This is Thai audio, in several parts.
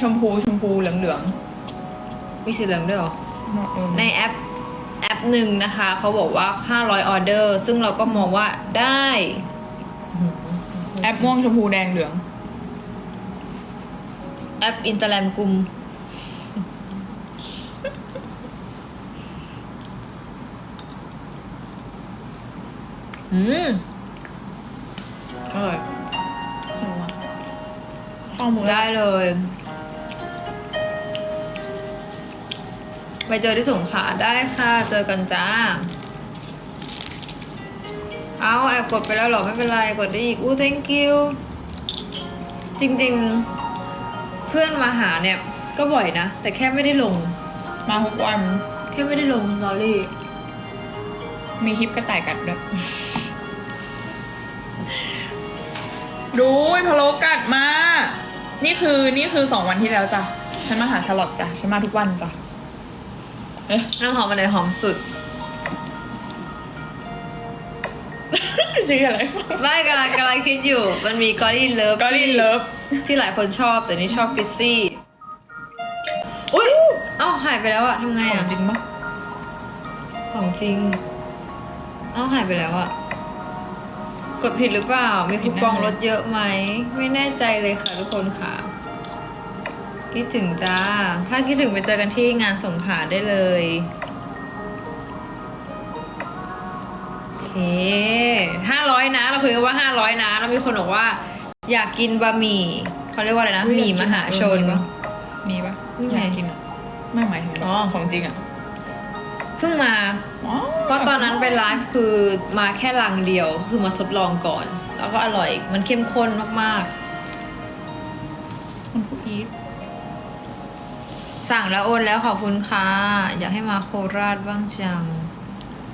ชมพูชมพูเหลืองเหลืองมีสีเหลืองด้วยเหรอๆเออในแอปแอปหนึ่งนะคะ เขาบอกว่า 500 ออเดอร์ ซึ่งเราก็มองว่าได้ แอปม่วงชมพูแดงเหลือง แอปอินเตอร์แลนด์กลุ่มอืมอร่อยข้อมูลได้เลย ไปเจอที่สงขลาได้ค่ะ เจอกันจ้า เอาแอบกดไปแล้วเหรอ ไม่เป็นไร กดได้อีก อู้ thank you จริงๆ เพื่อนมาหาเนี่ย ก็บ่อยนะ แต่แค่ไม่ได้ลง มาทุกวัน แค่ไม่ได้ลงลอรี่ มีคลิปกระต่ายกัดด้วย ดูพะโลกัดมา นี่คือนี่คือสองวันที่แล้วจ้ะ ฉันมาหาชาลอตจ้ะ ฉันมาทุกวันจ้ะเอ๊ะ น้ำหอมอันไหนหอมสุดชื่ออะไรไม่กำลังกำลังคิดอยู่ มันมีกอรี่เลิฟก็ลินเลิฟที่หลายคนชอบแต่นี่ชอบกริซซี่ อุ้ยเอ้าหายไปแล้วอะทำไงของอะจริงปะของจริง เอ้าหายไปแล้วอะกดผิดหรือเปล่า มีคูปองลดเยอะไหม ไม่แน่ใจเลยค่ะทุกคนค่ะ คิดถึงจ้า ถ้าคิดถึงไปเจอกันที่งานสงขลาได้เลยโอเคห้าร้อยนะ เราคุยกันว่าห้าร้อยนะ แล้วมีคนบอกว่า อยากกินบะหมี่เขาเรียกว่าอะไรนะหมี่มหาชน มีปะนี่ไงอยากกินอะไม่หมายถึงอ๋อของจริงอะเพิ่งมาอ๋อเพราะตอนนั้นไปไลฟ์คือมาแค่ลังเดียว คือมาทดลองก่อน แล้วก็อร่อย มันเข้มข้นมากมั สั่งแล้วโอนแล้วขอบคุณค่ะ อยากให้มาโคราชบ้างจัง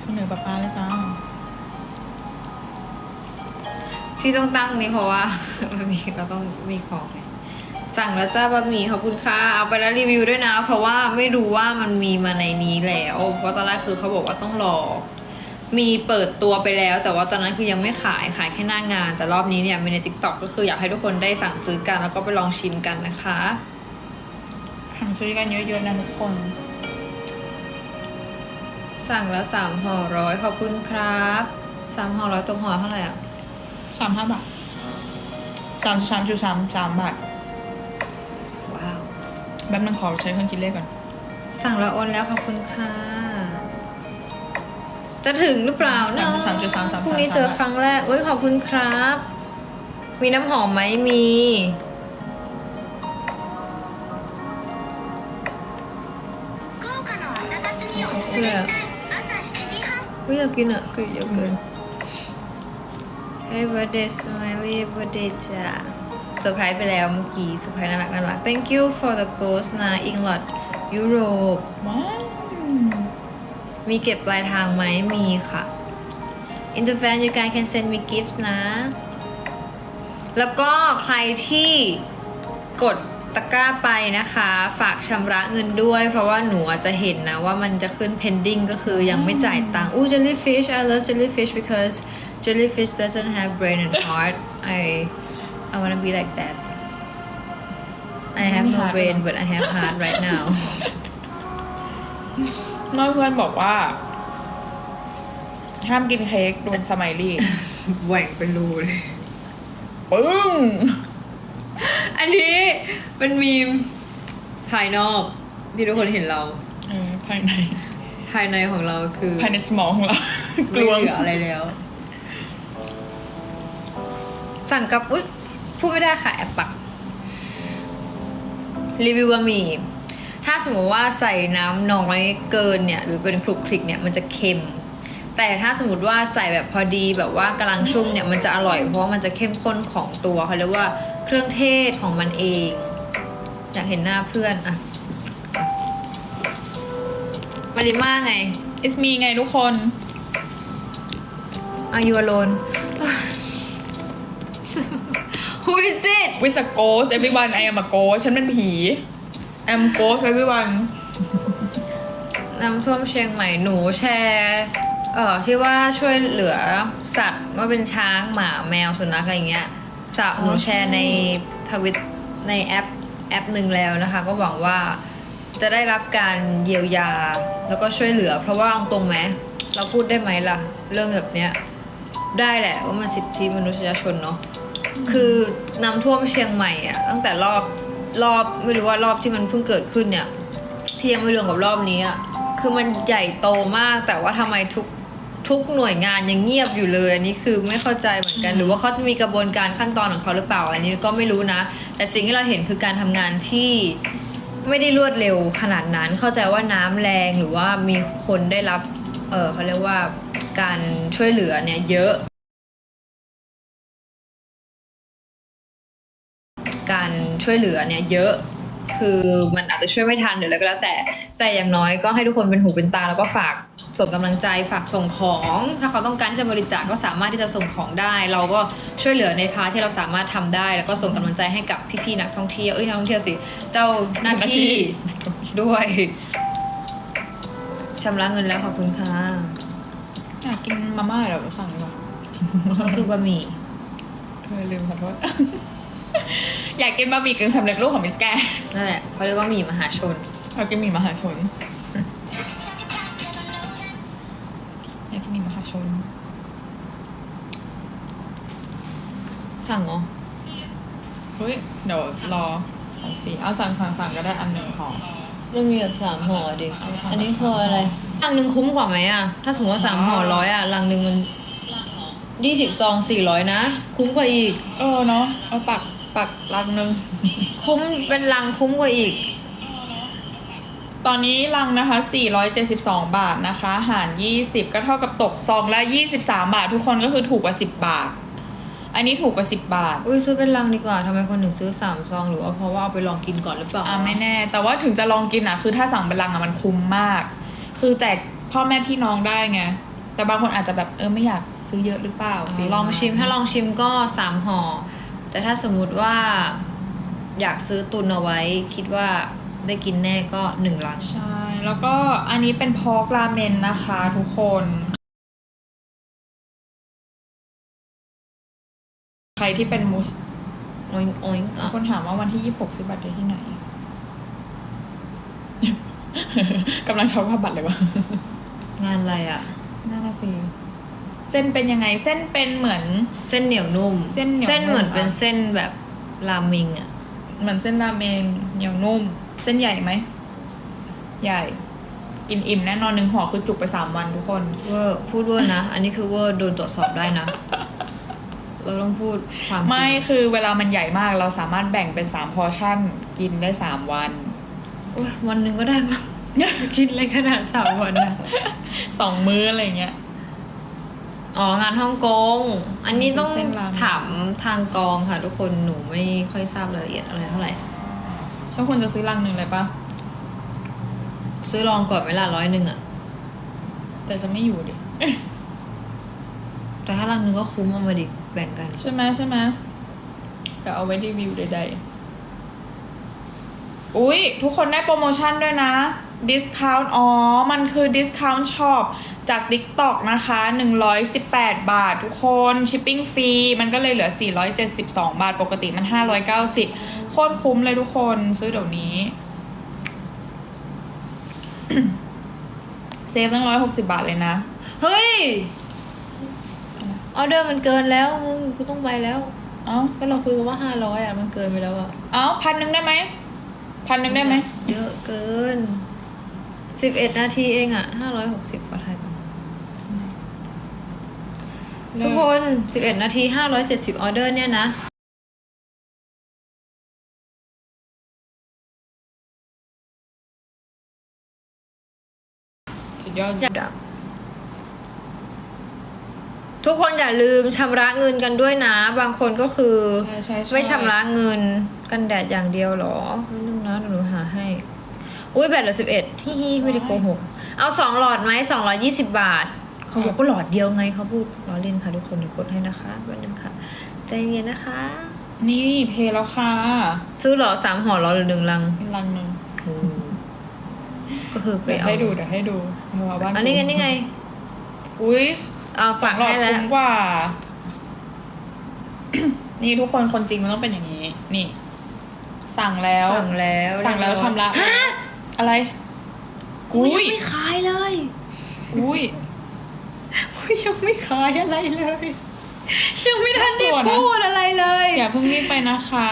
เสนอป้าป้าเลยจ้าที่ต้องตั้งนี้เพราะว่า มันมีเราต้องมีของไงสั่งแล้วจ้าบะหมี่ขอบคุณค่ะเอาไปแล้วรีวิวด้วยนะ เพราะว่าไม่รู้ว่ามันมีมาในนี้แล้วเพราะตอนแรกคือเขาบอกว่าต้องรอมีเปิดตัวไปแล้ว แต่ว่าตอนนั้นคือยังไม่ขายขายแค่หน้างาน แต่รอบนี้เนี่ยมีในทิกตอกก็คืออยากให้ทุกคนได้สั่งซื้อกันแล้วก็ไปลองชิมกันนะคะ สั่งซื้อกันเยอะๆนะทุกคน สั่งแล้วสามห่อร้อยขอบคุณครับสามห่อร้อยตกห่อเท่าไหร่อะสามห้าบาทสามสามจุดสามสามบาทว้าวแป๊บนึงขอใช้เครื่องคิดเลขก่อน สั่งแล้วโอนแล้วขอบคุณค่ะ จะถึงหรือเปล่าเนาะสามจุดสามสามพรุ่งนี้เจอครั้งแรกอุ้ยขอบคุณครับ มีน้ำหอมไหมมี ยอยากกินอะกรีดเยอะเกิน Hey birthday smiley birthday จ้าเซอร์ไพรส์ไปแล้วเมื่อกี้เซอร์ไพรส์น่ารักน่ารัก Thank you for the ghost นะ England Europe ว้าวมีเก็บปลายทางไหมมีค่ะ In the fan you guys can send me gifts นะ แล้วก็ใครที่กด ตะกร้าไปนะคะ ฝากชำระเงินด้วย เพราะว่าหนูอาจจะเห็นนะว่ามันจะขึ้น pending ก็คือยังไม่จ่ายตังค์อู้ jellyfish I love jellyfish because jellyfish doesn't have brain and heart I I wanna be like that I have no brain but I have heart right now น้อยเพื่อนบอกว่า ห้ามกินเค้กโดนสมัยรี่แหว่งเป็นรูเลย ปึ้ง อันนี้เป็นมีมภายนอกที่ทุกคนเห็นเรา เออภายใน ภายในของเราคือภายในสมองของเรากไม่ลวงเหลืออะไรแล้ว สั่งกับอุ๊ยพูดไม่ได้ค่ะแอบปัก รีวิวบะหมี่ถ้าสมมติว่าใส่น้ำน้อยเกินเนี่ย หรือเป็นคลุกคลิกเนี่ยมันจะเค็ม แต่ถ้าสมมติว่าใส่แบบพอดีแบบว่ากำลังชุ่มเนี่ยมันจะอร่อยเพราะว่ามันจะเข้มข้นของตัวเขาเรียกว่า เครื่องเทศของมันเอง อยากเห็นหน้าเพื่อนอะมาริมาไง It's me ไงทุกคน Are you alone Who is it with a ghost everyone I am a ghost ฉันเป็นผี I'm ghost everyone น้ำท่วมเชียงใหม่หนูแชร์เอ่อที่ว่าช่วยเหลือสัตว์ว่าเป็นช้างหมาแมวสุนัขอะไรเงี้ย สาวหนูแชร์ในทวิตในแอปแอปหนึ่งแล้วนะคะ ก็หวังว่าจะได้รับการเยียวยาแล้วก็ช่วยเหลือ เพราะว่าอาตรงไหมเราพูดได้ไหมล่ะ เรื่องแบบเนี้ยได้แหละว่ามันสิทธิมนุษยชนเนาะคือน้ำท่วมเชียงใหม่อะตั้งแต่รอบรอบไม่รู้ว่ารอบที่มันเพิ่งเกิดขึ้นเนี่ยที่ยังไม่รวมกับรอบนี้อะคือมันใหญ่โตมากแต่ว่าทำไมทุก ทุกหน่วยงานยังเงียบอยู่เลยอันนี้คือไม่เข้าใจเหมือนกัน หรือว่าเขามีกระบวนการขั้นตอนของเขาหรือเปล่า อันนี้ก็ไม่รู้นะ แต่สิ่งที่เราเห็นคือการทำงานที่ไม่ได้รวดเร็วขนาดนั้น เข้าใจว่าน้ำแรงหรือว่ามีคนได้รับ เออเขาเรียกว่าการช่วยเหลือเนี่ยเยอะ การช่วยเหลือเนี่ยเยอะคือมันอาจจะช่วยไม่ทันหรืออะไรก็แล้วแต่ แต่อย่างน้อยก็ให้ทุกคนเป็นหูเป็นตาแล้วก็ฝาก ส่งกำลังใจฝากส่งของ ถ้าเขาต้องการที่จะบริจาคก็สามารถที่จะส่งของได้ เราก็ช่วยเหลือในพาร์ทที่เราสามารถทำได้ แล้วก็ส่งกำลังใจให้กับพี่ๆนักท่องเที่ยวเอ้ยนักท่องเที่ยวสิเจ้าหน้าที่ด้วยชำระเงินแล้วขอบคุณค่ะอยากกินมาม่าเดี๋ยวสั่งดีกว่าก็คือบะหมี่เออลืมขอโทษอยากกินบะหมี่กึ่งสำเร็จรูปของมิสแกนนั่นแหละเขาเรียกว่าหมี่มหาชนอยากกินหมี่มหาชน ชน สั่งเหรอเฮ้ยเดี๋ยวรอของฟรีเอาสั่งสั่งสั่งก็ได้อันหนึ่งของ มันมีแบบสามห่อดิเอาสามอันนี้คืออะไรลังหนึ่งคุ้มกว่าไหมอะ ถ้าสมมติว่าสามห่อร้อยอะลังหนึ่งมันยี่สิบซองสี่ร้อยนะ คุ้มกว่าอีก เออเนาะ เอาปักปักลังหนึ่งคุ้มเป็นลังคุ้มกว่าอีก ตอนนี้ลังนะคะ 472 บาทนะคะ หาร 20 ก็เท่ากับตกซองละ 23 บาท ทุกคนก็คือถูกกว่า 10 บาท อันนี้ถูกกว่า 10 บาท อุ้ยซื้อเป็นลังดีกว่าทำไมคนถึงซื้อสามซองหรือว่าเพราะว่าเอาไปลองกินก่อนหรือเปล่าอ่าไม่แน่ แต่ว่าถึงจะลองกินอะ คือถ้าสั่งเป็นลังอะมันคุ้มมาก คือแจกพ่อแม่พี่น้องได้ไง แต่บางคนอาจจะแบบเออไม่อยากซื้อเยอะหรือเปล่าอ๋อฟิลลองชิมถ้าลองชิมก็สามห่อแต่ถ้าสมมุติว่า อยากซื้อตุนเอาไว้คิดว่า ได้กินแน่ก็หนึ่งลังใช่ แล้วก็อันนี้เป็นพอกราเมนนะคะทุกคน ใครที่เป็นมูสโอ้ยโอ้ยอะคนถามว่าวันที่ยี่หกซื้อบัตรได้ที่ไหน กำลังช็อปภาพบัตรเลยวะงานอะไรอะ น่าน่ะสิเส้นเป็นยังไงเส้นเป็นเหมือน เส้นเหนียวนุ่ม เส้นเหนียวนุ่ม เส้นเหมือนเป็นอะเส้นแบบราเมงอะ เหมือนเส้นราเมงเหนียวนุ่ม เส้นใหญ่ไหม ใหญ่ กินอิ่มแน่นอนหนึ่งห่อคือจุกไปสามวันทุกคน เวอร์พูดเวอร์นะ อันนี้คือเวอร์โดนตรวจสอบได้นะ เราต้องพูดความจริงไม่คือเวลามันใหญ่มากเราสามารถแบ่งเป็นสามพอร์ชั่น กินได้สามวันโอ้ยวันหนึ่งก็ได้มั้งคิดอะไรขนาดสามวันนะ สองมื้ออะไรเงี้ย อ๋องานฮ่องกง อันนี้ต้องเส้นราเมงถามทางกองค่ะ ทุกคนหนูไม่ค่อยทราบรายละเอียดอะไรเท่าไหร่ชอบควรจะซื้อลังหนึ่งเลยปะซื้อลองก่อนเวลาร้อยหนึ่งอะแต่จะไม่อยู่ดิ แต่ถ้าลังหนึงก็คุ้มเอามาดิแบ่งกัน ใช่ไหมใช่ไหมเดี๋ยวเอาไว้รีวิวใดๆ อุ๊ย ทุกคนได้โปรโมชั่นด้วยนะ discount อ๋อ มันคือ discount shop จาก TikTok นะคะ 118 บาททุกคน shipping ฟรี มันก็เลยเหลือ 472 บาท ปกติมัน 590 โคตรคุ้มเลยทุกคนซื้อเดี๋ยวนี้เซฟตั้ง160บาทเลยนะ เฮ้ย ออเดอร์มันเกินแล้ว มึงกูต้องไปแล้ว เอ้าก็เราคุยกันว่าห้าร้อยอะมันเกินไปแล้วอะเอ้าพันหนึ่งได้ไหม พันหนึ่งได้ไหม เยอะเกิน สิบเอ็ดนาทีเองอะห้าร้อยหกสิบกว่าไทยก่อนทุกคนสิบเอ็ดนาทีห้าร้อยเจ็ดสิบออเดอร์เนี่ยนะสุดยอดดับทุกคนอย่าลืมชำระเงินกันด้วยนะ บางคนก็คือใช่ใช่ใช่ไม่ชำระเงินกันแดดอย่างเดียวเหรอนิดนึงนะเดี๋ยวหนูหาให้ อุ้ยแบตเหลือสิบเอ็ดที่ไม่ได้โกหก เอาสองหลอดไหมสองร้อยี่สิบบาท เขาบอกก็หลอดเดียวไงเขาพูดล้อเล่นค่ะทุกคนเดี๋ยวกดให้นะคะวันนึงค่ะ ใจเย็นนะคะ นี่เพลแล้วค่ะ ซื้อเหรอสามห่อเหรอหรือหนึ่งลังลังหนึ่งก็คือไปเดี๋ยวเอาให้ดูเดี๋ยวให้ดูเอามาบ้านอันนี้ไงนี่ไงอุ้ยเอาสอฝางกหลอดให้แล้วคุ้มกว่า นี่ทุกคนคนจริงมันต้องเป็นอย่างนี้ นี่ สั่งแล้ว สั่งแล้วสั่งแล้วชำระ ฮะ อะไร กูอุ้ยังย ไม่ขายเลย อุ้ย กูยังไม่ขายอะไรเลย ยังไม่ทันได้น่ากลัวนะพูดอะไรเลย อย่าเพิ่งรีบไปนะคะ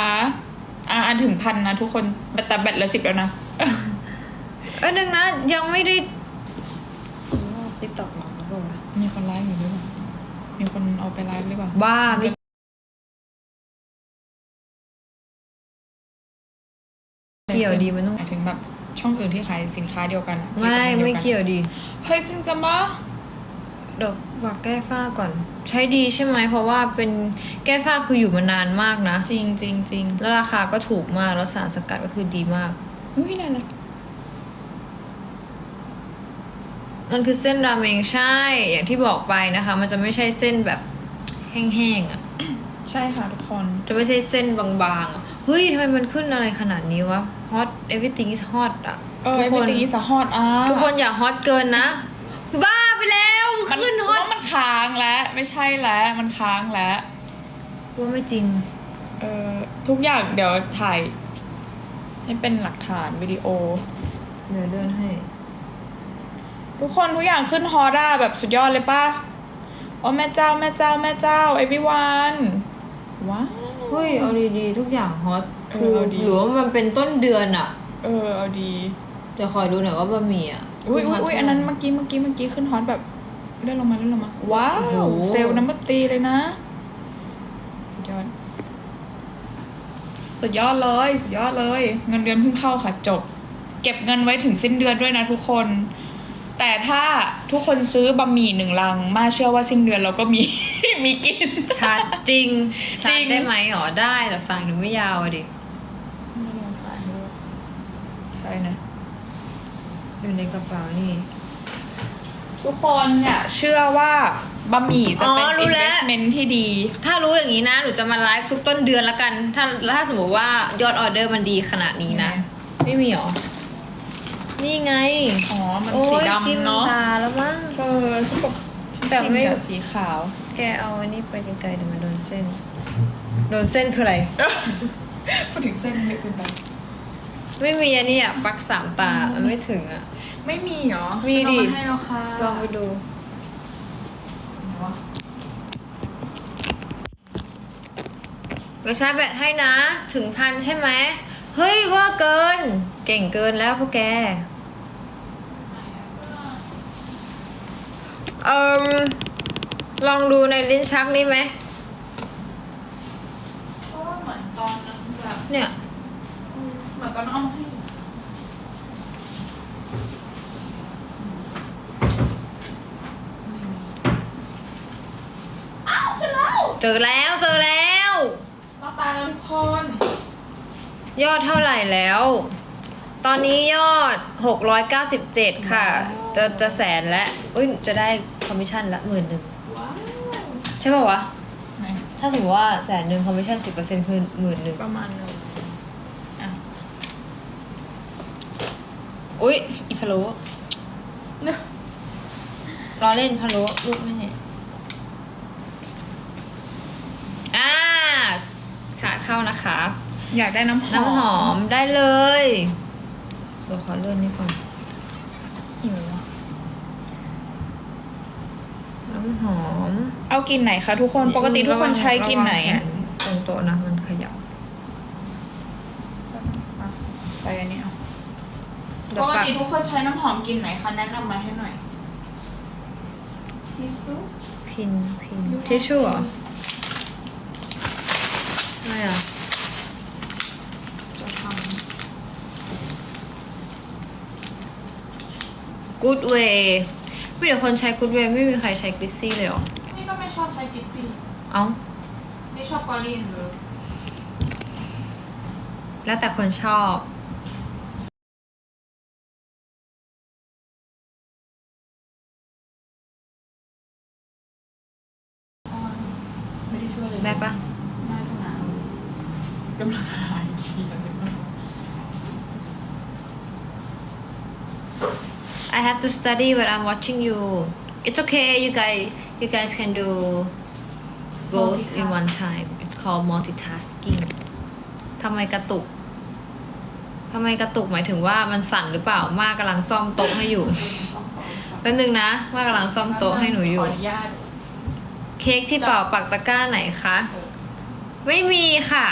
อะอันถึงพันนะทุกคนแต่แบตเหลือสิบแล้วนะ เออหนึ่งนะ ยังไม่ได้ติ๊กต็อกหรอหรือเปล่าวะมีคนไลฟ์อยู่หรือเปล่า มีคนเอาไปไลฟ์หรือเปล่า บ้าไม่เกี่ยวดีมันต้องหมายถึงแบบ ช่องอื่นที่ขายสินค้าเดียวกันอะไม่ผลิตภัณฑ์ไม่ดีเกี่ยวดีเฮ้ยจริงจังปะเดี๋ยวฝากแก้ฝ้าก่อน ใช้ดีใช่ไหมเพราะว่าเป็นแก้ฝ้าคืออยู่มานานมากนะ จริงจริงจริงแล้วราคาก็ถูกมากแล้วสารสกัดก็คือดีมากอุ้ยน่ารักมันคือเส้นราเมงใช่ อย่างที่บอกไปนะคะ มันจะไม่ใช่เส้นแบบแห้งๆอะ ใช่ค่ะทุกคน จะไม่ใช่เส้นบางๆอะเฮ้ยทำไมมันขึ้นอะไรขนาดนี้วะ hot everything is hot อะเออทุกคนเป็นอีสฮอตอะทุกคนอย่าฮอตเกินนะ บ้าไปแล้วมันขึ้นฮอตว่ามันค้างแล้วไม่ใช่แล้วมันค้างแล้วว่าไม่จริง เออทุกอย่างเดี๋ยวถ่าย ให้เป็นหลักฐานวิดีโอ เดี๋ยวเลื่อนให้ ทุกคนทุกอย่างขึ้นฮอด้าแบบสุดยอดเลยป่ะโอ้แม่เจ้าแม่เจ้าแม่เจ้า everyone ว้าว เฮ้ยเอาดีๆทุกอย่างฮอตเออคือเอาดี หรือว่ามันเป็นต้นเดือนอะเออเอาดีจะคอยดูหน่อยว่าบะหมี่อะอุ้ยขึ้อุ้ยฮตอุ้ยเท่าไหร่อันนั้นเมื่อกี้เมื่อกี้เมื่อกี้ขึ้นฮอตแบบเลื่อนลงมาเลื่อนลงมาว้าวโอ้โหเซลล์น้ำมันตรีเลยนะ สุดยอดสุดยอดเลยสุดยอดเลย เงินเดือนเพิ่งเข้าค่ะจบ เก็บเงินไว้ถึงสิ้นเดือนด้วยนะทุกคน แต่ถ้าทุกคนซื้อบะหมี่หนึ่งลัง มาเชื่อว่าสิ้นเดือนเราก็มี มีกิน ชาร์จจริงชาจริร์จงได้ไหมอ๋อได้แต่สายหนูไม่ยาวอะดิไม่ได้ใส่ด้วยใส่นะ อยู่ในกระเป๋านี่ ทุกคนเนี่ยเชื่อว่าบะหมี่จะเป็น อ๋อรู้แล้ว investment ที่ดี ถ้ารู้อย่างนี้นะหนูจะมาไลฟ์ทุกต้นเดือนละกัน ถ้าถ้าสมมติว่ายอดออเดอร์มันดีขนาดนี้นะ ไม่มีหรอ นี่ไงอ๋อ มันโอ้สียจิ้มดำเนาะตาแล้วมั้งเออฉันบอกฉันแต่ไม่ชินกับสีขาว แกเอาอันนี้ไปไกลๆเดี๋ยวมันโดนเส้น โดนเส้นคืออะไรพูดถึงเส้นเยอะเกินไปไม่มีอันนี้อะปลักสามตามันไม่ถึงอะ ไม่มีเหรอมีดิฉันเอาาให้แล้วค่ะลองไปดูไหนวะก็ชาร์จแบตให้นะ ถึงพันใช่ไหม เฮ้ยเว่าเกิน เก่งเกินแล้วพวกแก เอิมลองดูในลิ้นชักนี่ไหม เพราะว่าเหมือนตอนนั้นแบบเนี่ย เหมือนตอนนั้นเอามาให้อ้าวเจอแล้วเจอแล้วเจอแล้วมาตายแล้วทุกคน ยอดเท่าไหร่แล้ว ตอนนี้ยอด 697 ค่ะ จะจะแสนแล้วอุ้ยจะได้คอมมิชชั่นละหมื่นหนึ่งว้าวใช่ป่าวะ ไหนถ้าสมมติว่าแสนหนึ่งคอมมิชชั่นสิบเปอร์เซ็นต์คือหมื่นหนึ่งประมาณนึงอะอุ้ยอีพะโล้รอเล่นพะโล้ลูกไม่เห็นอ่าชาร์จเข้านะคะ อยากได้น้ำหอมน้ำหอมได้เลยเดี๋ยวขอเลื่อนนี่ก่อนหิวอะน้ำหอมเอากลินไหนคะทุกคนปกติทุกคนใช้กลินไหนระวังแขตรงโต๊ะนะมันขยับอะไปอันนี้เอาเดี๋ปยวกปักติทุกคนใช้น้ำหอมกลินไหนคะแนะนำมาให้หน่อยทิชชู่พินพินทิชชู่เหรอไม่อะจะ Good Way มีแต่คนใช้ Good Way ไม่มีใครใช้กริซซี่เลยเหรอำนี่ก็ไม่ชอบใช้กิซซี่เอ้านี่ชอบกอลินเลย แล้วแต่คนชอบ ไม่ได้ช่วยเลยได้ปะไม่ตรงนั้นกำลังหายทีละนิดนึง I have to study but I'm watching you It's okay you guys you guys can do both in one time It's called multitasking ทำไมกระตุกทำไมกระตุกหมายถึงว่ามันสั่นหรือเปล่า มากกำลังซ่อมโต๊ะให้อยู่ แป๊บนึงนะ มากกำลังซ่อมโต๊ะให้หนูอยู่ขออนุญาตเค้กที่เป่าปักตะกร้าไหนคะ ไม่มีค่ะ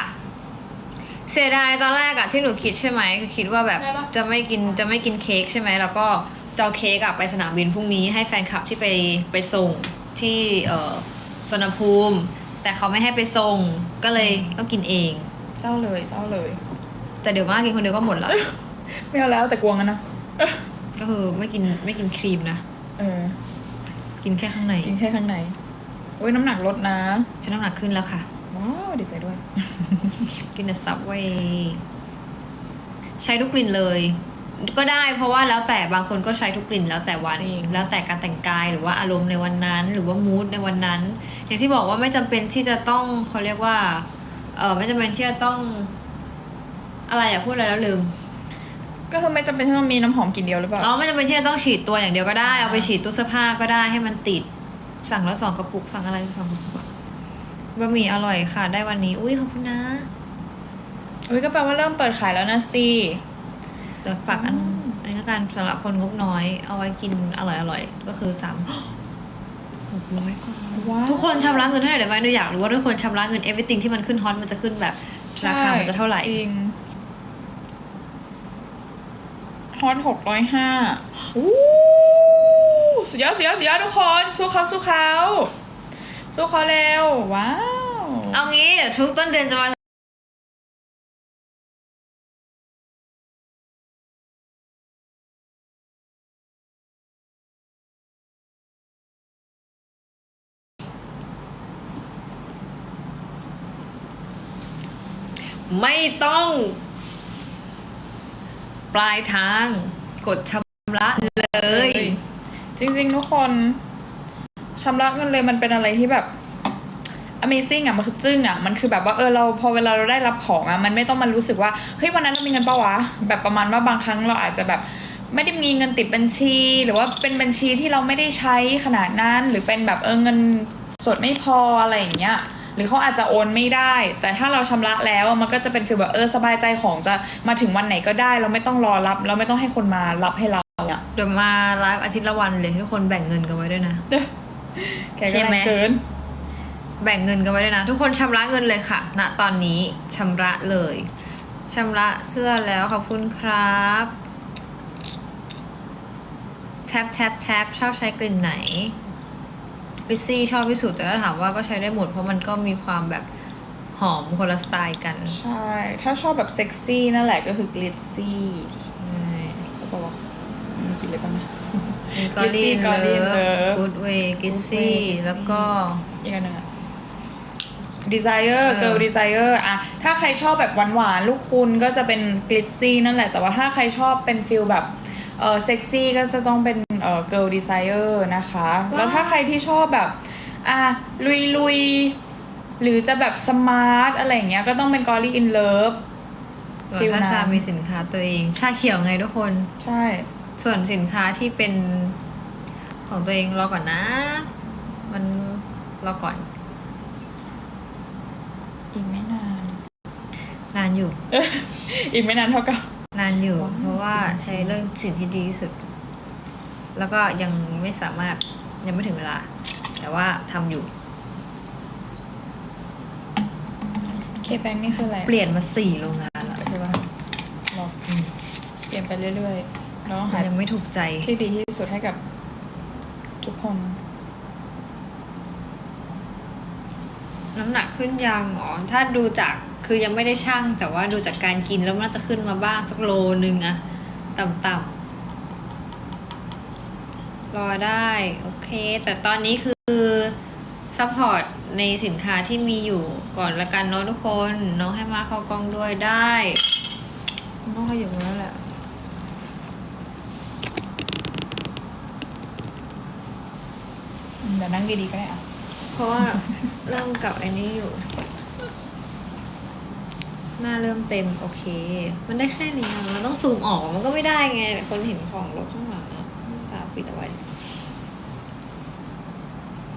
เสียดายตอนแรกอะที่หนูคิดใช่ไหมคือคิดว่าแบบจะไม่กินจะไม่กินเค้กใช่ไหมแล้วก็ จะเอาเค้กอะไปสนามบินพรุ่งนี้ให้แฟนคลับที่ไปไปส่งที่เอ่อสวนภูมิ แต่เขาไม่ให้ไปส่งก็เลยต้องกินเองเจ้าเลยเจ้าเลย แต่เดี๋ยวมากกินคนเดียวก็หมดแล้ว ไม่เอาแล้วแต่กลัวงั้นนะ ก็คือไม่กินไม่กินครีมนะ เออ กินแค่ข้างในกินแค่ข้างในโอ้ยน้ำหนักลดนะฉันน้ำหนักขึ้นแล้วค่ะ ว้าวดีใจด้วย กินแต่ซับเวใช้ทุกกลิ่นเลย ก็ได้เพราะว่าแล้วแต่บางคนก็ใช้ทุกกลิ่นแล้วแต่วัน จริง แล้วแต่การแต่งกายหรือว่าอารมณ์ในวันนั้น หรือว่ามูดในวันนั้น อย่างที่บอกว่าไม่จำเป็นที่จะต้องเขาเรียกว่าเออไม่จำเป็นที่จะต้อง อะไรอย่าพูดอะไรแล้วลืมก็คือไม่จำเป็นที่ต้องมีน้ำหอมกลิ่นเดียวหรือเปล่า อ๋อไม่จำเป็นที่จะต้องฉีดตัวอย่างเดียวก็ได้เอาไปฉีดตู้เสื้อผ้าก็ได้ให้มันติด สั่งแล้วสองกระปุกสั่งอะไรสองกระปุกบะหมี่อร่อยค่ะ ได้วันนี้ อุ้ยขอบคุณนะ อุ้ยก็แปลว่าเริ่มเปิดขายแล้วนะสิ เดี๋ยวฝากอันอืมอันนี้ละกันสำหรับคนงบน้อย เอาไว้กินอร่อยอร่อยก็คือสามหกร้อยกว่าว้าว ทุกคนชำระเงินเท่าไหร่เดี๋ยวไว้หนูอยากรู้ว่าทุกคนชำระเงิน everything ที่มันขึ้นฮอตมันจะขึ้นแบบราคามันจะเท่าไหร่ จริงฮอตหกร้อยห้าอู้สุดยอดสุดยอดสุดยอดทุกคน สู้เขาสู้เขาสู้เขาเร็ว ว้าว เอางี้เดี๋ยวทุกต้นเดือนจะมา ไม่ต้อง ปลายทางกดชำระเลย จริง ๆ ทุกคนชำระเงินเลยมันเป็นอะไรที่แบบ Amazing อะมันคือจึ้งอะมันคือแบบว่าเออเราพอเวลาเราได้รับของอะมันไม่ต้องมารู้สึกว่าเฮ้ยวันนั้นเรามีเงินปะวะแบบประมาณว่าบางครั้งเราอาจจะแบบไม่ได้มีเงินติดบัญชี หรือว่าเป็นบัญชีที่เราไม่ได้ใช้ขนาดนั้น หรือเป็นแบบเออเงินสดไม่พออะไรอย่างเงี้ย หรือเขาอาจจะโอนไม่ได้ แต่ถ้าเราชำระแล้วอะมันก็จะเป็นฟีลแบบเออสบายใจของจะมาถึงวันไหนก็ได้ เราไม่ต้องรอรับ เราไม่ต้องให้คนมารับให้เราอะเดี๋ยวมาไลฟ์อาทิตย์ละวันเลยทุกคนแบ่งเงินกันไว้ด้วยนะแกก็แรงเกินแบ่งเงินกันไว้ด้วยนะ ทุกคนชำระเงินเลยค่ะ ณตอนนี้ชำระเลยชำระเสื้อแล้วขอบคุณครับแท็บแท็บแท็บชอบใช้กลิ่นไหน บิซซี่ชอบที่สุดแต่ถ้าถามว่าก็ใช้ได้หมดเพราะมันก็มีความแบบหอมคนละสไตล์กัน ใช่ ถ้าชอบแบบเซ็กซี่นั่นแหละก็คือกลิตซี่ใช่ใช่ปะวะมีกี่เลยปะนะมีกอลีน Glitzy เลิ Golden ฟ Love กูดเวย์กิซ Good ซี่ Way แล้วก็อีกอันหนึ่งอะ desire เออ girl desire อะถ้าใครชอบแบบหวานๆ ลูกคุณก็จะเป็นกลิตซี่นั่นแหละ แต่ว่าถ้าใครชอบเป็นฟิลแบบ เออเซ็กซี่ก็จะต้องเป็น เออ girl desire นะคะ แล้วถ้าใครที่ชอบแบบอะลุยลุยๆหรือจะแบบสมาร์ทอะไรอย่างเงี้ยก็ต้องเป็น golly in love ส่วนถ้าชามีสินค้าตัวเอง ชาเขียวไงทุกคน ใช่ ส่วนสินค้าที่เป็นของตัวเองรอก่อนนะ มันรอก่อน อีกไม่นาน นานอยู่ อีกไม่นานเท่ากับ นานอยู่ว้าวเพราะว่าใช้เรื่องสิ่งที่ดีที่สุด แล้วก็ยังไม่สามารถยังไม่ถึงเวลา แต่ว่าทำอยู่ เคแบงนี่คืออะไรเปลี่ยนมาสี่โรงงานแล้วใช่ปะรออืมเปลี่ยนไปเรื่อยๆแล้วหายังไม่ถูกใจที่ดีที่สุดให้กับ ทุกคน น้ำหนักขึ้นยังอ๋อถ้าดูจากคือยังไม่ได้ชั่ง แต่ว่าดูจากการกินแล้วมันจะขึ้นมาบ้างสักโลนึงอะต่ำๆ รอได้ โอเค แต่ตอนนี้คือซัพพอร์ตในสินค้าที่มีอยู่ก่อนละกันเนาะทุกคน น้องให้มาเข้ากล้องด้วยได้น้องขยับแล้วแหละเดี๋ยวนั่งดีๆก็ได้อะเพราะว่าเริ่มกับไอ้นี้อยู่ หน้าเริ่มเต็ม โอเค มันได้แค่นี้อะมันต้องซูมออกมันก็ไม่ได้ไง คนเห็นของรถข้างหลังอะสาว ปิดเอาไว้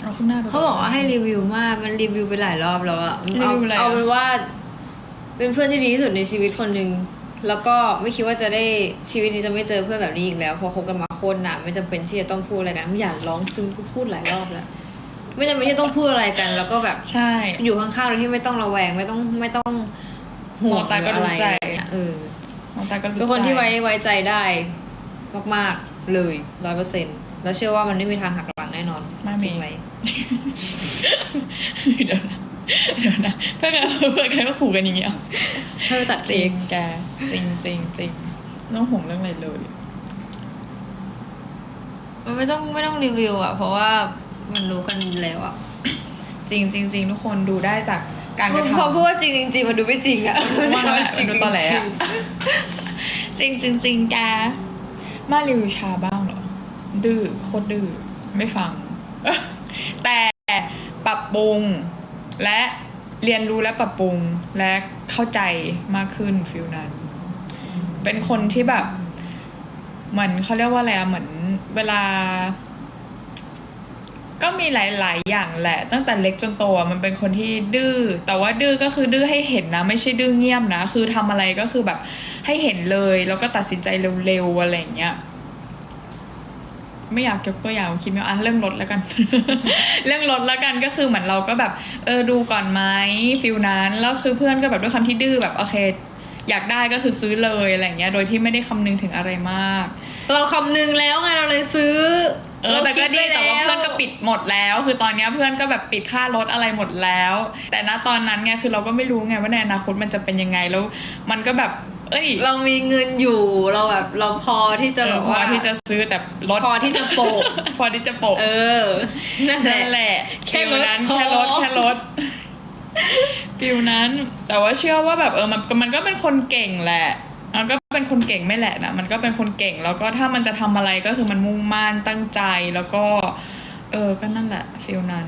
เอาข้างหน้าไปเขาบอกว่าให้รีวิวมากมันรีวิวไปหลายรอบแล้วอะรีวิวอะไรอะ เอาเป็นว่า เป็นเพื่อนที่ดีที่สุดในชีวิตคนหนึ่งแล้วก็ไม่คิดว่าจะได้ชีวิตนี้จะไม่เจอเพื่อนแบบนี้อีกแล้วเพอคบกันมาโคตรนานไม่จำเป็นที่จะต้องพูดอะไรกันไม่อยากร้องซึ้งกูพูดหลายรอบแล้ว ไม่จำเป็นที่ต้องพูดอะไรกัน แล้วก็แบบใช่ อยู่ข้างๆโดยที่ไม่ต้องระแวงไม่ต้องไม่ต้องห่วงมองตาก็หรืออะไรรู้ใจ อะไรเงี้ยเออน้องตาก็รู้เป็นคนใจที่ไว้ไว้ใจได้ มากๆ เลยร้อยเปอร์เซ็นแล้วเชื่อว่ามันไม่มีทางหักหลังแน่นอนไม่มีคิดไว้เดี๋ยวนะเดี๋ยวนะเพื่อนกันเพื่อนกันก็ขู่กันอย่างเงี้ยเธอจัดจเอริงงแกจริงจริงจริงไม่ต้องห่วงเรื่องอะไรเลย มันไม่ต้องไม่ต้องรีวิวอะ เพราะว่ามันรู้กันแล้วอะจริงจริงจริงทุกคนดูได้จากการกมึระงทำพอพูดว่าจริงจริงๆมันดูไม่จริงอะว่าแล้วแหละมันดูตอแหลอะ จริงจริงจริงแก มารีวิวชาบ้างเหรอ ดื้อโคตรดื้อไม่ฟัง แต่ปรับปรุงและเรียนรู้และปรับปรุงและเข้าใจมากขึ้นฟิลนั้น เป็นคนที่แบบเหมือนเขาเรียกว่าอะไรอะเหมือนเวลา ก็มีหลาย ๆ อย่างแหละ ตั้งแต่เล็กจนโตมันเป็นคนที่ดื้อแต่ว่าดื้อก็คือดื้อให้เห็นนะ ไม่ใช่ดื้อเงียบนะ คือทำอะไรก็คือแบบ ให้เห็นเลย แล้วก็ตัดสินใจเร็วๆอะไรอย่างเงี้ยไม่อยากยกตัวอย่างคิดไม่ออกอะเรื่องรถแล้วกัน เรื่องรถแล้วกันก็คือเหมือนเราก็แบบเออดูก่อนไหมฟิลนั้นแล้วคือเพื่อนก็แบบด้วยความที่ดื้อแบบโอเค อยากได้ก็คือซื้อเลยอะไรอย่างเงี้ย โดยที่ไม่ได้คำนึงถึงอะไรมาก เราคำนึงแล้วไงเราเลยซื้อเออแต่ก็ดีคิไแต่ว่าเพื่อนก็ปิดหมดแล้ว คือตอนเนี้ยเพื่อนก็แบบปิดค่ารถอะไรหมดแล้ว แต่ณตอนนั้นไงคือเราก็ไม่รู้ไงว่าในอนาคตมันจะเป็นยังไงแล้ว มันก็แบบ เอ้ยเรามีเงินอยู่เราแบบเราพอที่จะเอแบอบพอว่าที่จะซื้อแต่รถพอที่จะโปะพอที่จะโปะเออนั่นแหละนั่นแหละแค่ฟิลนั้นรถพอแค่รถแค่รถฟิลนั้น แต่ว่าเชื่อว่าแบบเออมันมันก็เป็นคนเก่งแหละ มันก็เป็นคนเก่งไม่แหละนะมันก็เป็นคนเก่งแล้วก็ถ้ามันจะทำอะไรก็คือมันมุ่งมั่นตั้งใจแล้วก็ เออก็นั่นแหละฟิลนั้น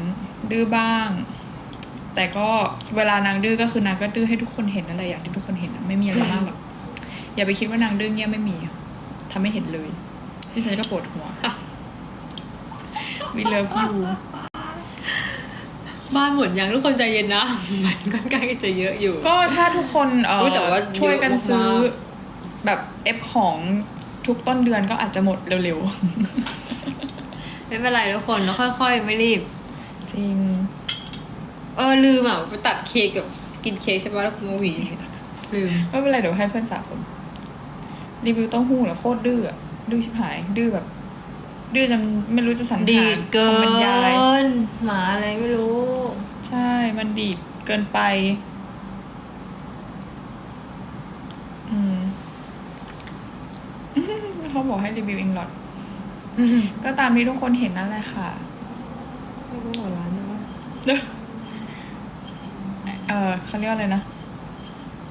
ดื้อบ้าง แต่ก็เวลานางดื้อก็คือนางก็ดื้อให้ทุกคนเห็นนั่นแหละอย่างที่ทุกคนเห็นนะไม่มีอะไรมากหรอก อย่าไปคิดว่านางดื้อเงี้ยไม่มีทำไม่เห็นเลย ที่ฉันก็ปวดหัว We love you บ้านหมดยังทุกคนใจเย็นนะ มันค่อนข้างจะเยอะอยู่ ก็ถ้าทุกคนเอออุ๊ยแต่ว่าช่วยกันเยอะมากๆซื้อ แบบเอฟของทุกต้นเดือนก็อาจจะหมดเร็วไม่เป็นไรทุกคนเราค่อยๆ ไม่รีบๆจริง เออลืมอะไปตัดเค้กกับกินเค้กใช่ปะแล้วมาหวีลืม ไม่เป็นไรเดี๋ยวให้เพื่อนสาวคน รีวิวเต้าหู้เนี่ยโคตรดื้ออะดื้อชิบหาย ดื้อแบบ ดื้อจนไม่รู้จะสรรดีหาดเกิคำบรรยายนหมาอะไรไม่รู้ ใช่ มันดีดเกินไป อืม เขาบอกให้รีวิวอิงลอดก็ตามที่ทุกคนเห็นนั่นแหละค่ะ ไม่รู้หัวร้านนะว่าเออเขาเรียกอะไรนะ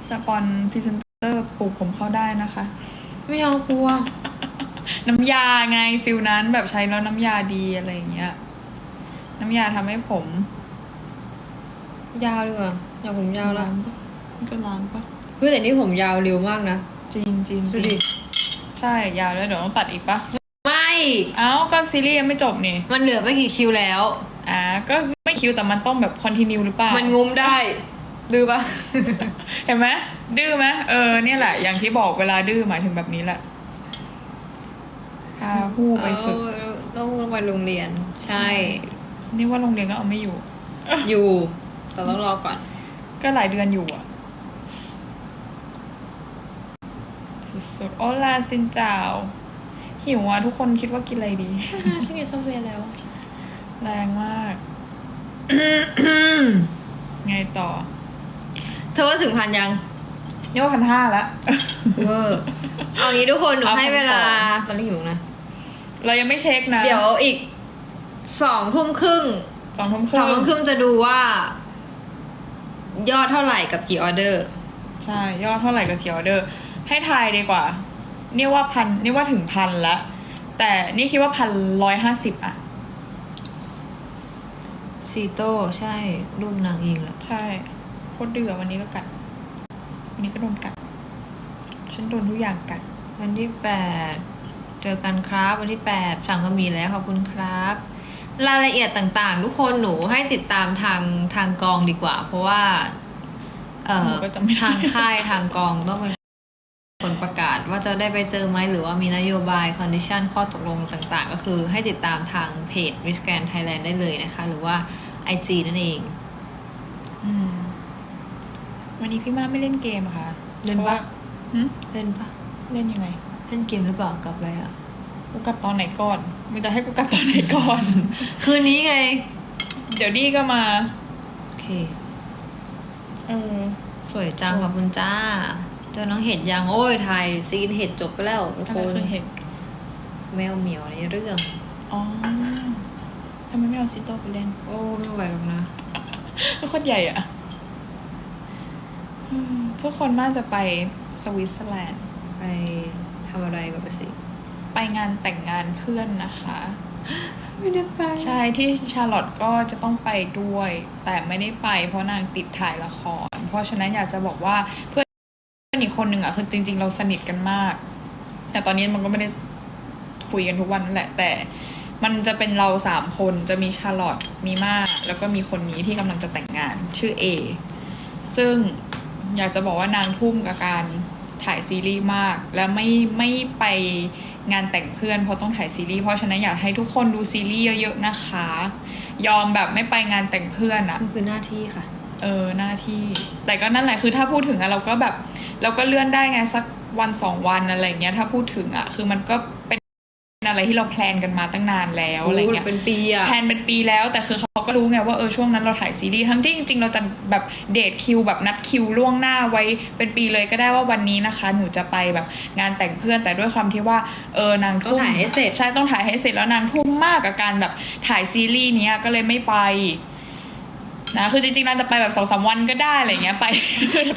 สปอนพรีเซนเตอร์ปลูกผมเข้าได้นะคะ ไม่เอากลัว น้ำยาไงฟิลนั้นแบบใช้แล้วน้ำยาดีอะไรอย่างเงี้ย น้ำยาทำให้ผมยาวดีกว่าอยากผมยาวละปะมันก็ล้างปะเฮ้ยแต่นี่ผมยาวเร็วมากนะ จริงจริงดูจริดิงใช่ยาวแล้วเดี๋ยวต้องตัดอีกปะไม่ เอ้าก็ซีรีส์ยังไม่จบนี่มันเหลือไม่กี่คิวแล้ว อ่าก็ไม่คิวแต่มันต้องแบบคอนติเนียหรือเปล่า มันงุ้มได้ ดื้อปะ เห็นไหมดื้อไหมเออเนี่ยแหละ อย่างที่บอกเวลาดื้อหมายถึงแบบนี้แหละพาหู้ไปฝึกเออต้องไปโรงเรียน ใช่ นี่ว่าโรงเรียนก็เอาไม่อยู่ อยู่แต่ต้องรอก่อน ก็หลายเดือนอยู่อะ สุดๆโอลาซินจาว หิวอะทุกคนคิดว่ากินอะไรดีฉันกินส้มเวียแล้ว แรงมาก ไงต่อ เธอว่าถึงพันยังนี่ว่าพันห้าแล้วเวอร์เอางี้ทุกคนหนูเอาให้เวลาพันสองตอนนี้หิวนะ เรายังไม่เช็คนะเดี๋ยวอีกสองทุ่มครึ่งสองทุ่มคสองทุ่มครึ่งรึ่งจะดูว่า ยอดเท่าไหร่กับกี่ออเดอร์ ใช่ยอดเท่าไหร่กับเคียวเดอร์ ให้ทายดีกว่านี่ว่าพันนี่ว่าถึงพันละแต่นี่คิดว่าพันร้อยห้าสิบอะ ซีโต้ใช่รูปนางเองแหละ ใช่ โคตรเดือวันนี้ก็กัด วันนี้ก็โดนกัด ฉันโดนทุกอย่างกัด วันที่แปดเจอกันครับ วันที่แปดสั่งก็มีแล้วขอบคุณครับ รายละเอียดต่างๆ ทุกคนหนูให้ติดตามทางทางกองดีกว่า เพราะว่า เอ่หนูอก็จำไม่ได้ ทางค่ายทางกองต้องเป็นผลประกาศว่าจะได้ไปเจอไหมหรือว่ามีนโยบายคอนดิชันข้อตกลงต่างๆ ก็คือให้ติดตามทางเพจ Miss Grand Thailand ได้เลยนะคะ หรือว่า IG นั่นเอง อืม วันนี้พี่มาไม่เล่นเกมอะค่ะเล่นปะพราว่าหึเล่นปะเล่นยังไง เล่นเกมหรือเปล่ากับอะไรอะกูกลับตอนไหนก่อนมึงจะให้กูกลับตอนไหนก่อน คืนนี้ไง เดี๋ยวดีก็มา โอเค เออ สวยจังขอบคุณจ้า เจอน้องเห็ดยังโอ้ยถ่ายซีนเห็ดจบไปแล้วทุกทำคไมนเคยเห็นแมวเหมียวในเรื่อง อ๋อทำไมไม่เอาซิโต้ไปเล่น โอ้ไม่ไหวหรอกนะ ก็โคตรใหญ่อะอืม ทุกคนน่าจะไปสวิตเซอร์แลนด์ ไปทำอะไรกับไปสิ ไปงานแต่งงานเพื่อนนะคะ ไม่ได้ไป ใช่ที่ชาร์ลอตก็จะต้องไปด้วย แต่ไม่ได้ไปเพราะนางติดถ่ายละคร เพราะฉะนั้นอยากจะบอกว่าเพื่อนอีกคนหนึ่งอะคือจริง ๆ เราสนิทกันมาก แต่ตอนนี้มันก็ไม่ได้คุยกันทุกวันนั่นแหละ แต่มันจะเป็นเราสามคนจะมีชาร์ลอตมีมาแล้วก็มีคนนี้ที่กำลังจะแต่งงานชื่อเอซึ่ง อยากจะบอกว่านางทุ่มกับการถ่ายซีรีส์มาก แล้วไม่ไม่ไปงานแต่งเพื่อนเพราะต้องถ่ายซีรีส์เพราะฉะนั้นอยากให้ทุกคนดูซีรีส์เยอะๆนะคะ ยอมแบบไม่ไปงานแต่งเพื่อนอะมันคือหน้าที่ค่ะ เออหน้าที่ แต่ก็นั่นแหละคือถ้าพูดถึงอะเราก็แบบ เราก็เลื่อนได้ไงสักวันสองวันอะไรเงี้ยถ้าพูดถึงอะคือมันก็เป็น อะไรที่เราแพลนกันมาตั้งนานแล้วอะไรเงี้ยเป็นปีอะแพลนเป็นปีแล้วแต่คือเขาก็รู้ไงว่าเออช่วงนั้นเราถ่ายซีรีส์ทั้งที่จริงๆ เราจะแบบเดทคิวแบบนัดคิวล่วงหน้าไว้เป็นปีเลยก็ได้ว่าวันนี้นะคะ หนูจะไปแบบงานแต่งเพื่อนแต่ด้วยความที่ว่าเออนางต้องทุ่มถ่ายให้เสร็จใช่ต้องถ่ายให้เสร็จแล้วนางทุ่มมากกับการแบบถ่ายซีรีส์เนี้ยก็เลยไม่ไปนะคือจริงๆนางจะไปแบบสองสามวันก็ได้อะไรเงี้ยไป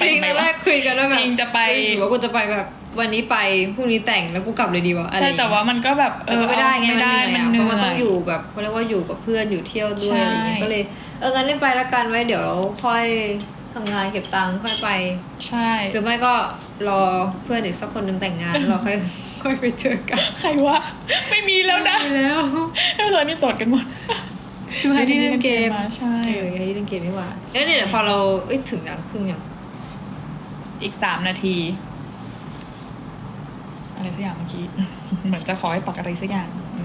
จริงตอนแรกคุยกันว่าแบบจริงจะไปหรือว่ากูจะไปแบบ วันนี้ไปพรุ่งนี้แต่งแล้วกูกลับเลยดีวะอะไรใช่แต่ว่ามันก็แบบเอแต่อก็ไม่ได้ไงไม่ได้มัมันนเหเหนื่นื่อยอยอะเพราะมันต้องอยู่แบบเขาเรียกว่าอยู่กับเพื่อนอยู่เที่ยวด้วยอะไรอย่างเงี้ยใช่ก็เลยเอองั้นเล่นไปละกันไว้เดี๋ยวค่อยทำงานเก็บตังค์ค่อยไป ใช่ หรือไม่ก็รอเพื่อนอีกสักคนหนึงแต่งงานแล้วเราค่อยค่อยไปเจอกัน ใครวะไม่มีแล้วนะไปแล้วเออตอนนี้โสดกันหมดคือให้ที่เล่นเกมมาใช่เออให้ที่เล่นเกมนี่หว่าแล้วเนี่ยเดี๋ยวพอเราเอ้ยถึงนั้นครึ่งยังอีกสามนาที อะไรสักอย่างเมื่อกี้ เหมือนจะขอให้ปักอะไรสักอย่าง